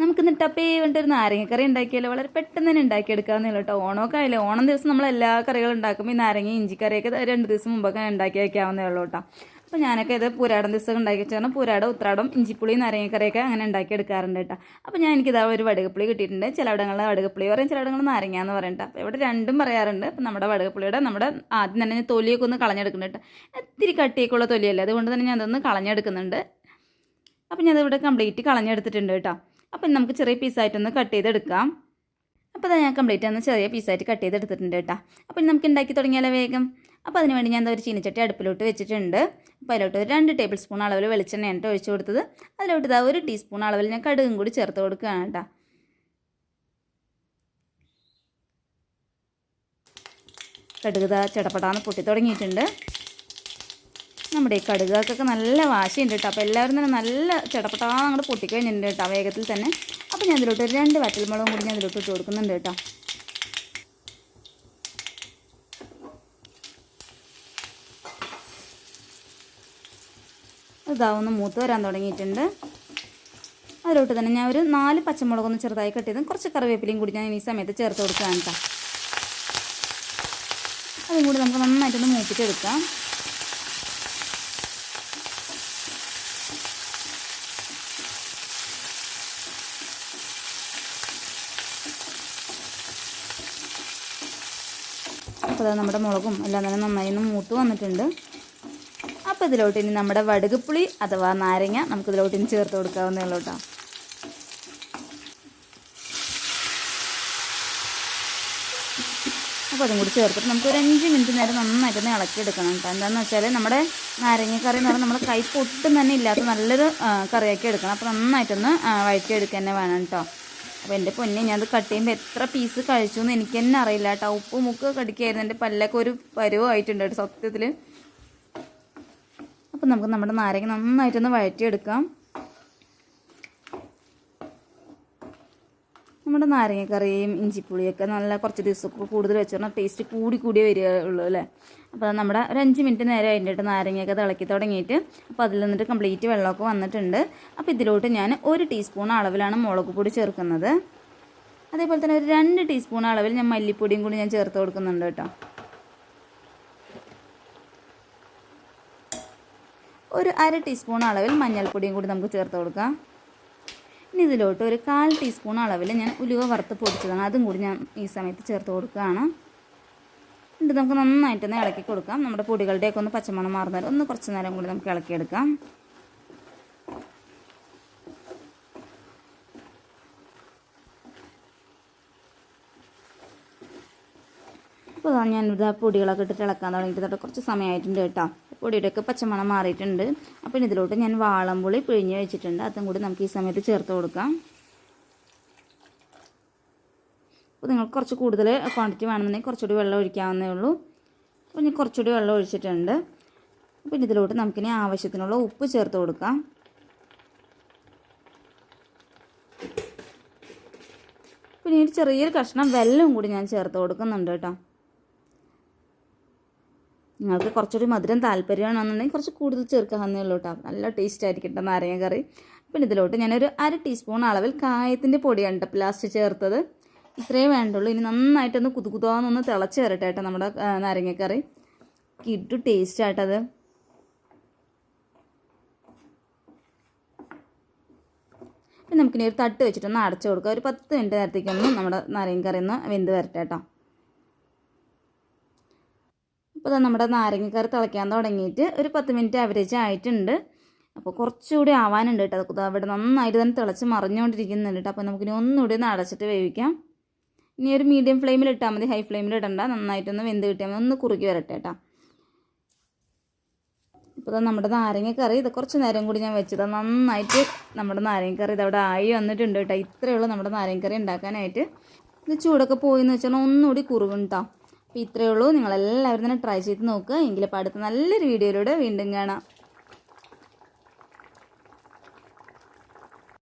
നമുക്കിന്ന് ടപ്പേ വേണ്ട ഒരു നാരങ്ങക്കറി ഉണ്ടാക്കിയാലോ? വളരെ പെട്ടെന്ന് തന്നെ ഉണ്ടാക്കിയെടുക്കാവുന്നേ കേട്ടോ. ഓണമൊക്കെ ആയില്ലേ? ഓണം ദിവസം നമ്മൾ എല്ലാ കറികളും ഉണ്ടാക്കുമ്പോൾ ഈ നാരങ്ങ ഇഞ്ചിക്കറിയൊക്കെ രണ്ട് ദിവസം മുമ്പൊക്കെ ഉണ്ടാക്കി വയ്ക്കാവുന്നേ ഉള്ളൂ കേട്ടോ. അപ്പോൾ ഞാനൊക്കെ ഇത് പുരാടം ദിവസം ഉണ്ടാക്കി വെച്ചാൽ പുരാടം ഉത്രാടം ഇഞ്ചിപ്പുളി നാരങ്ങക്കറിയൊക്കെ അങ്ങനെ ഉണ്ടാക്കി എടുക്കാറുണ്ട് കേട്ടോ. അപ്പോൾ ഞാൻ എനിക്കിതാ ഒരു വടുകപ്പുളി കിട്ടിയിട്ടുണ്ട്. ചിലയിടങ്ങളിൽ വടുകപ്പുളി പറയും ചിലയിടങ്ങളിൽ നാരങ്ങ എന്ന് പറയും കേട്ടോ. അപ്പോൾ ഇവിടെ രണ്ടും പറയാറുണ്ട്. അപ്പോൾ നമ്മുടെ വടുകപ്പുളിയുടെ നമ്മുടെ ആദ്യം തന്നെ തൊലിയൊക്കെ ഒന്ന് കളഞ്ഞെടുക്കുന്നുണ്ട് ഇത്തിരി കട്ടിയൊക്കെയുള്ള തൊലിയല്ലേ? അതുകൊണ്ട് തന്നെ ഞാൻ അതൊന്ന് കളഞ്ഞെടുക്കുന്നുണ്ട്. അപ്പോൾ ഞാൻ ഇവിടെ കംപ്ലീറ്റ് കളഞ്ഞെടുത്തിട്ടുണ്ട് കേട്ടോ. അപ്പം നമുക്ക് ചെറിയ പീസായിട്ടൊന്ന് കട്ട് ചെയ്തെടുക്കാം. അപ്പോൾ അത് ഞാൻ കംപ്ലീറ്റ് ഒന്ന് ചെറിയ പീസായിട്ട് കട്ട് ചെയ്തെടുത്തിട്ടുണ്ട് കേട്ടോ. അപ്പോൾ നമുക്ക് ഉണ്ടാക്കി തുടങ്ങിയാലോ വേഗം? അപ്പോൾ അതിന് വേണ്ടി ഞാൻ എന്താ ഒരു ചീനച്ചട്ടി അടുപ്പിലോട്ട് വെച്ചിട്ടുണ്ട്. അപ്പോൾ അതിലോട്ട് ഒരു രണ്ട് ടേബിൾ സ്പൂൺ അളവിൽ വെളിച്ചെണ്ണയാണ് ഒഴിച്ച് കൊടുത്തത്. അതിലോട്ട് ഇതാ ഒരു ടീസ്പൂൺ അളവിൽ ഞാൻ കടുകും കൂടി ചേർത്ത് കൊടുക്കുകയാണ് കേട്ടോ. കടുക് ചടപടാന്ന് പൊട്ടി തുടങ്ങിയിട്ടുണ്ട്. നമ്മുടെ ഈ കടുകൾക്കൊക്കെ നല്ല വാശിയുണ്ട് കേട്ടോ. അപ്പോൾ എല്ലാവരും തന്നെ നല്ല ചടപട്ടാന്ന് അങ്ങോട്ട് പൊട്ടിക്കഴിഞ്ഞിട്ടുണ്ട് കേട്ടോ വേഗത്തിൽ തന്നെ. അപ്പോൾ ഞാൻ ഇതിലോട്ട് ഒരു രണ്ട് വറ്റൽമുളകും കൂടി ഞാൻ ഇതിലോട്ട് ഇട്ട് കൊടുക്കുന്നുണ്ട് കേട്ടോ. ഇതാവുന്ന മൂത്ത് വരാൻ തുടങ്ങിയിട്ടുണ്ട്. അതിലോട്ട് തന്നെ ഞാൻ ഒരു നാല് പച്ചമുളകൊന്ന് ചെറുതായി കട്ട് ചെയ്ത് കുറച്ച് കറിവേപ്പിലയും കൂടി ഞാൻ ഈ സമയത്ത് ചേർത്ത് കൊടുക്കുകയാണ് കേട്ടോ. അതും കൂടി നമുക്ക് നന്നായിട്ടൊന്ന് മൂപ്പിച്ചെടുക്കാം. അപ്പോൾ അത് നമ്മുടെ മുളകും എല്ലാം തന്നെ നന്നായി ഒന്ന് മൂത്ത് വന്നിട്ടുണ്ട്. അപ്പോൾ ഇതിലോട്ട് ഇനി നമ്മുടെ വടുകപ്പുളി അഥവാ നാരങ്ങ നമുക്ക് ഇതിലോട്ട് ഇനി ചേർത്ത് കൊടുക്കാവുന്നേ ഉള്ളൂ കേട്ടോ അപ്പോൾ അതും കൂടി ചേർത്തിട്ട് നമുക്ക് ഒരു അഞ്ച് മിനിറ്റ് നേരം നന്നായിട്ടൊന്ന് ഇളക്കിയെടുക്കണം കേട്ടോ എന്താണെന്ന് വെച്ചാൽ നമ്മുടെ നാരങ്ങക്കറി എന്ന് പറഞ്ഞാൽ നമ്മൾ കൈപ്പൊട്ടും തന്നെ ഇല്ലാത്ത നല്ലൊരു കറിയാക്കി എടുക്കണം. അപ്പോൾ നന്നായിട്ടൊന്ന് വഴറ്റിയെടുക്കുക തന്നെ വേണം കേട്ടോ അപ്പോൾ എന്റെ പൊന്നെ ഞാനത് കട്ട് ചെയ്യുമ്പോൾ എത്ര പീസ് കഴിച്ചു എന്ന് എനിക്ക് തന്നെ അറിയില്ല കേട്ടോ. ഉപ്പ് മുക്ക് കടിക്കായിരുന്നു. എന്റെ പല്ലൊക്കെ ഒരു പരുവായിട്ടുണ്ട് കേട്ടോ സത്യത്തിൽ അപ്പം നമുക്ക് നമ്മുടെ നാരങ്ങ നന്നായിട്ടൊന്ന് വഴറ്റിയെടുക്കാം. നമ്മുടെ നാരങ്ങക്കറിയും ഇഞ്ചിപ്പുളിയൊക്കെ നല്ല കുറച്ച് ദിവസമൊക്കെ കൂടുതൽ വെച്ചാൽ ടേസ്റ്റ് കൂടി കൂടി വരികയുള്ളൂ അല്ലേ? അപ്പോൾ നമ്മുടെ ഒരു അഞ്ച് മിനിറ്റ് നേരം അതിന്റെ നാരങ്ങയൊക്കെ തിളക്കി തുടങ്ങിയിട്ട് അപ്പോൾ അതിൽ നിന്നിട്ട് കംപ്ലീറ്റ് വെള്ളമൊക്കെ വന്നിട്ടുണ്ട്. അപ്പോൾ ഇതിലോട്ട് ഞാൻ ഒരു ടീസ്പൂൺ അളവിലാണ് മുളക് പൊടി ചേർക്കുന്നത്. അതേപോലെ തന്നെ ഒരു രണ്ട് ടീസ്പൂൺ അളവിൽ ഞാൻ മല്ലിപ്പൊടിയും കൂടി ഞാൻ ചേർത്ത് കൊടുക്കുന്നുണ്ട് കേട്ടോ. ഒരു അര ടീസ്പൂൺ അളവിൽ മഞ്ഞൾപ്പൊടിയും കൂടി നമുക്ക് ചേർത്ത് കൊടുക്കാം. ഇനി ഇതിലോട്ട് ഒരു കാൽ ടീസ്പൂൺ അളവിൽ ഞാൻ ഉലുവ വറുത്ത് പൊടിച്ചതാണ്. അതും കൂടി ഞാൻ ഈ സമയത്ത് ചേർത്ത് കൊടുക്കുകയാണ്. എന്നിട്ട് നമുക്ക് നന്നായിട്ടൊന്ന് ഇളക്കി കൊടുക്കാം. നമ്മുടെ പൊടികളുടെയൊക്കെ ഒന്ന് പച്ചമണം മാറുന്നേരം ഒന്ന് കുറച്ച് നേരം കൂടി നമുക്ക് ഇളക്കിയെടുക്കാം. അപ്പോൾ ഞാൻ ഇതാ പൊടികളൊക്കെ ഇട്ടിട്ട് ഇളക്കാൻ തുടങ്ങിയിട്ട് കുറച്ച് സമയമായിട്ടുണ്ട് കേട്ടോ. പൊടിയുടെയൊക്കെ പച്ചമണം മാറിയിട്ടുണ്ട്. അപ്പോൾ ഇതിലോട്ട് ഞാൻ വാളംപുളി പിഴിഞ്ഞ് വെച്ചിട്ടുണ്ട്. അതും കൂടി നമുക്ക് ഈ സമയത്ത് ചേർത്ത് കൊടുക്കാം. അപ്പോൾ നിങ്ങൾക്ക് കുറച്ച് കൂടുതൽ ക്വാണ്ടിറ്റി വേണമെന്നുണ്ടെങ്കിൽ കുറച്ചുകൂടി വെള്ളം ഒഴിക്കാവുന്നേ ഉള്ളൂ. അപ്പോൾ ഞാൻ കുറച്ചുകൂടി വെള്ളം ഒഴിച്ചിട്ടുണ്ട്. അപ്പോൾ ഇതിലോട്ട് നമുക്കിനി ആവശ്യത്തിനുള്ള ഉപ്പ് ചേർത്ത് കൊടുക്കാം. പിന്നെ ചെറിയൊരു കഷ്ണം വെല്ലവും കൂടി ഞാൻ ചേർത്ത് കൊടുക്കുന്നുണ്ട് കേട്ടോ. നിങ്ങൾക്ക് കുറച്ചുകൂടി മധുരം താല്പര്യമാണെന്നുണ്ടെങ്കിൽ കുറച്ച് കൂടുതൽ ചേർക്കാവുന്നേ ഉള്ളൂ കേട്ടോ. നല്ല ടേസ്റ്റ് ആയിരിക്കും കേട്ടോ നാരങ്ങ കറി. പിന്നെ ഇതിലോട്ട് ഞാനൊരു അര ടീസ്പൂൺ അളവിൽ കായത്തിന്റെ പൊടിയാണ് കേട്ടോ ചേർത്തത്. ഇത്രയേ വേണ്ടുള്ളൂ. ഇനി നന്നായിട്ടൊന്ന് കുതുകുതാന്നൊന്ന് തിളച്ച് വരട്ടെ കേട്ടോ നമ്മുടെ നാരങ്ങക്കറി കിട്ടു ടേസ്റ്റ് ആയിട്ടത് പിന്നെ നമുക്കിനി ഒരു തട്ട് വെച്ചിട്ടൊന്ന് അടച്ചു കൊടുക്കുക ഒരു പത്ത് മിനിറ്റ് നേരത്തേക്കൊന്ന് നമ്മുടെ നാരങ്ങക്കറി ഒന്ന് വെന്ത് വരട്ടെ കേട്ടോ. അപ്പോൾ ദാ നമ്മുടെ നാരങ്ങക്കറി തിളയ്ക്കാൻ തുടങ്ങിയിട്ട് ഒരു പത്ത് മിനിറ്റ് ആവറേജ് ആയിട്ടുണ്ട്. അപ്പോൾ കുറച്ചുകൂടി ആവാനുണ്ട് കേട്ടോ. അവിടെ നന്നായിട്ട് തന്നെ തിളച്ച് മറിഞ്ഞുകൊണ്ടിരിക്കുന്നുണ്ട് കേട്ടോ. അപ്പോൾ നമുക്കിനി ഒന്നുകൂടി ഒന്ന് അടച്ചിട്ട് വേവിക്കാം. ഇനി ഒരു മീഡിയം ഫ്ലെയിമിൽ ഇട്ടാൽ മതി. ഹൈ ഫ്ലെയിമിൽ ഇടണ്ട. നന്നായിട്ടൊന്ന് വെന്ത് കിട്ടിയാൽ മതി. ഒന്ന് കുറുക്കി വരട്ടെ കേട്ടോ. ഇപ്പോൾ നമ്മുടെ നാരങ്ങക്കറി ഇത് കുറച്ച് നേരം കൂടി ഞാൻ വെച്ചത്. നന്നായിട്ട് നമ്മുടെ നാരങ്ങക്കറി ഇതവിടെ ആയി വന്നിട്ടുണ്ട് കേട്ടോ. ഉള്ളൂ നമ്മുടെ നാരങ്ങക്കറി ഉണ്ടാക്കാനായിട്ട്. ഇത് ചൂടൊക്കെ പോയി എന്ന് വെച്ചാൽ ഒന്നുകൂടി കുറുകും കേട്ടോ അപ്പോൾ ഇത്രയേ ഉള്ളൂ. നിങ്ങളെല്ലാവരും തന്നെ ട്രൈ ചെയ്ത് നോക്കുക. എങ്കിലപ്പോൾ അടുത്ത നല്ലൊരു വീഡിയോയിലൂടെ വീണ്ടും കാണാം.